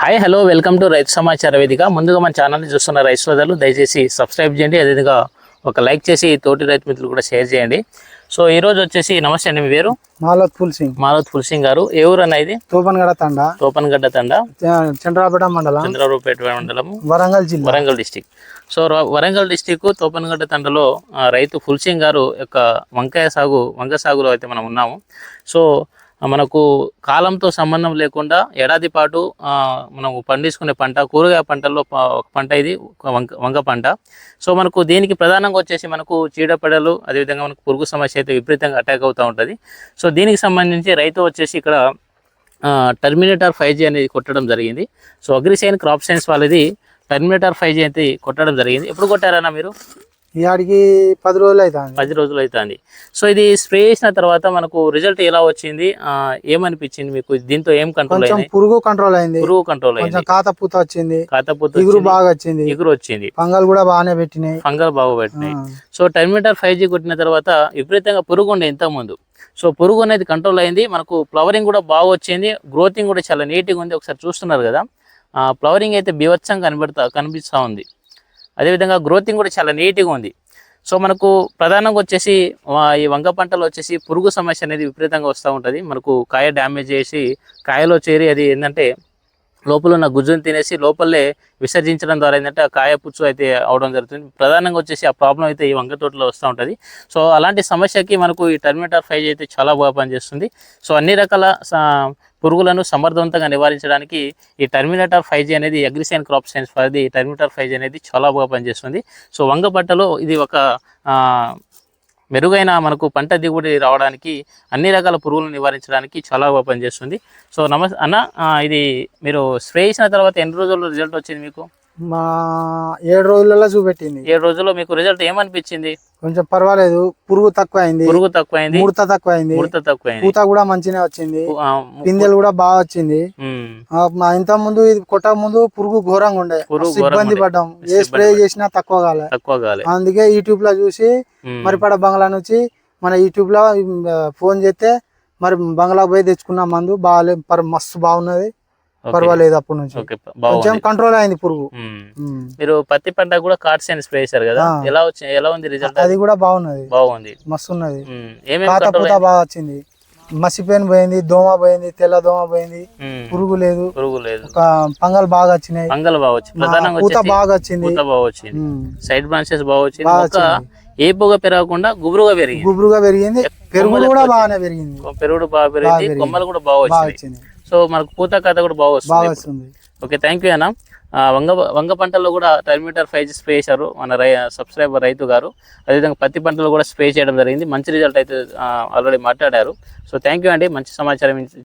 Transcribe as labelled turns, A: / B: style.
A: Hi hello welcome to రైతు సమాచార వేదిక. ముందుగా మన ఛానల్ని చూస్తున్న రైతు సోదరులు దయచేసి సబ్స్క్రైబ్ చేయండి. అదేవిధంగా ఒక లైక్ చేసి తోటి రైతు మిత్రులు కూడా షేర్ చేయండి. సో ఈ రోజు వచ్చేసి నమస్తే అండి మీ పేరు?
B: మాలత్ ఫుల్ సింగ్.
A: మాలత్ ఫుల్సింగ్ గారు. ఏ ఊరు అన్న ఇది?
B: తోపన్గడ తండ.
A: తోపన్గడ్డ తండ.
B: చంద్రాపేట మండలం.
A: చంద్రరావుపేట మండలము.
B: వరంగల్ జిల్లా.
A: Warangal district. So Warangal district Topangadda తండలో రైతు ఫుల్సింగ్ గారు యొక్క వంకాయ సాగు వంగ సాగులో అయితే మనం ఉన్నాము. సో మనకు కాలంతో సంబంధం లేకుండా ఏడాది పాటు మనం పండించుకునే పంట కూరగాయ పంటల్లో ఒక పంట ఇది ఒక వంక వంగ పంట. సో మనకు దీనికి ప్రధానంగా వచ్చేసి మనకు చీడపడలు అదేవిధంగా మనకు పురుగు సమస్య అయితే విపరీతంగా అటాక్ అవుతూ ఉంటుంది. సో దీనికి సంబంధించి రైతు వచ్చేసి ఇక్కడ టర్మినేటర్ ఫైవ్ జీ అనేది కొట్టడం జరిగింది. సో అగ్రిసైన్ క్రాప్ సైన్స్ వాళ్ళది టర్మినేటర్ ఫైవ్ జీ అయితే కొట్టడం జరిగింది. ఎప్పుడు కొట్టారన్నా మీరు?
B: ఈ పది రోజులు అవుతుంది.
A: పది రోజులు అవుతుంది. సో ఇది స్ప్రే చేసిన తర్వాత మనకు రిజల్ట్ ఎలా వచ్చింది? ఏమనిపించింది మీకు? దీంతో ఏం కంట్రోల్
B: కొంచెం
A: అయింది?
B: పురుగు కంట్రోల్ అయింది.
A: పురుగు కంట్రోల్ అయింది.
B: కాత పూత వచ్చింది.
A: కాతపోతే
B: ఇగురు బాగా వచ్చింది.
A: ఎగురు వచ్చింది.
B: పంగల్ కూడా బాగానే పెట్టినాయి.
A: ఫంగల్ బాగా పెట్టినాయి. సో టర్మినేటర్ ఫైవ్ జీ కొట్టిన తర్వాత విపరీతంగా పురుగు ఉండే ఇంత ముందు సో పురుగు అనేది కంట్రోల్ అయింది. మనకు ఫ్లవరింగ్ కూడా బాగా వచ్చింది. గ్రోతింగ్ కూడా చాలా నీట్గా ఉంది. ఒకసారి చూస్తున్నారు కదా. ఫ్లవరింగ్ అయితే బీభత్సంగా కనబడతా కనిపిస్తూ ఉంది. అదేవిధంగా గ్రోతింగ్ కూడా చాలా నీట్గా ఉంది. సో మనకు ప్రధానంగా వచ్చేసి ఈ వంగ పంటలో వచ్చేసి పురుగు సమస్య అనేది విపరీతంగా వస్తూ ఉంటుంది. మనకు కాయ డ్యామేజ్ చేసి కాయలో చేరి అది ఏంటంటే లోపల ఉన్న గుజ్జును తినేసి లోపలే విసర్జించడం ద్వారా ఏంటంటే ఆ అయితే అవడం జరుగుతుంది. ప్రధానంగా వచ్చేసి ఆ ప్రాబ్లం అయితే ఈ వంగ తోటలో వస్తూ ఉంటుంది. సో అలాంటి సమస్యకి మనకు ఈ టర్మినేటర్ ఫైవ్ అయితే చాలా బాగా పనిచేస్తుంది. సో అన్ని రకాల పురుగులను సమర్థవంతంగా నివారించడానికి ఈ టర్మినేటర్ ఫైవ్ జీ అనేది అగ్రిసైన్ crop science for the terminator five G అనేది చాలా బాగా పనిచేస్తుంది. సో వంగ పంటలో ఇది ఒక మెరుగైన మనకు పంట దిగుబడి రావడానికి అన్ని రకాల పురుగులను నివారించడానికి చాలా బాగా పనిచేస్తుంది. సో నమస్తే అన్న ఇది మీరు స్ప్రే చేసిన తర్వాత ఎన్ని రోజుల్లో రిజల్ట్ వచ్చింది మీకు?
B: మా ఏడు రోజులలో చూపెట్టింది.
A: ఏడు రోజుల్లో మీకు రిజల్ట్ ఏమనిపించింది?
B: కొంచెం పర్వాలేదు పురుగు తక్కువ అయింది
A: పురుగు తక్కువైంది
B: ముడత తక్కువ అయింది
A: ముడత తక్కువైంది.
B: పూత కూడా మంచిగా వచ్చింది పిందెలు కూడా బాగా వచ్చింది. ఇంత ముందు ఇది కొట్టక ముందు పురుగు ఘోరంగా ఉండే ఇబ్బంది. పడ్డాం. ఏ స్ప్రే చేసినా తక్కువ కాలే.
A: తక్కువ కాలే.
B: అందుకే యూట్యూబ్లో చూసి
A: ఉమ్,
B: మరి పడ బంగ్లా నుంచి మన యూట్యూబ్లో ఫోన్ చేస్తే మరి బంగ్లా పోయి తెచ్చుకున్న మందు పర్ మస్తు బాగున్నది. పర్వాలేదు అప్పటి నుంచి. కొంచెం కంట్రోల్ అయింది పురుగు.
A: మీరు పత్తి పంట కూడా కార్డ్స్ స్ప్రే చేశారు కదా. ఎలా వచ్చి ఎలా ఉంది రిజల్ట్
B: అది కూడా బాగున్నది.
A: బాగుంది.
B: మస్తు ఉన్నది పూత బాగా వచ్చింది. మసిపోయిన పోయింది దోమ పోయింది తెల్ల దోమ పోయింది. పురుగు లేదు.
A: పురుగు లేదు.
B: పంగల్ బాగా వచ్చినాయి.
A: పంగల్ బాగా వచ్చింది.
B: పూత బాగా వచ్చింది.
A: పూత బాగా వచ్చింది. సైడ్ బ్రాంచెస్ బాగా వచ్చింది. ఒక ఏపుగా పెరగకుండా గుబురుగా పెరిగింది.
B: గుబురుగా పెరిగింది. పెరుగులు కూడా బాగానే పెరిగింది.
A: పెరుగుడు బాగా పెరిగింది. కొమ్మలు కూడా బాగా వచ్చింది
B: వచ్చింది.
A: సో మనకు పూత కథ కూడా బాగా వస్తుంది ఓకే థ్యాంక్ యూ అన్న. వంగ వంగ పంటల్లో కూడా టర్మినేటర్ ఫైవ్ స్ప్రే చేశారు మన రై సబ్స్క్రైబర్ రైతు గారు. అదేవిధంగా పత్తి పంటలు కూడా స్ప్రే చేయడం జరిగింది. మంచి రిజల్ట్ అయితే ఆల్రెడీ మాట్లాడారు. సో థ్యాంక్ యూ అండి. మంచి సమాచారం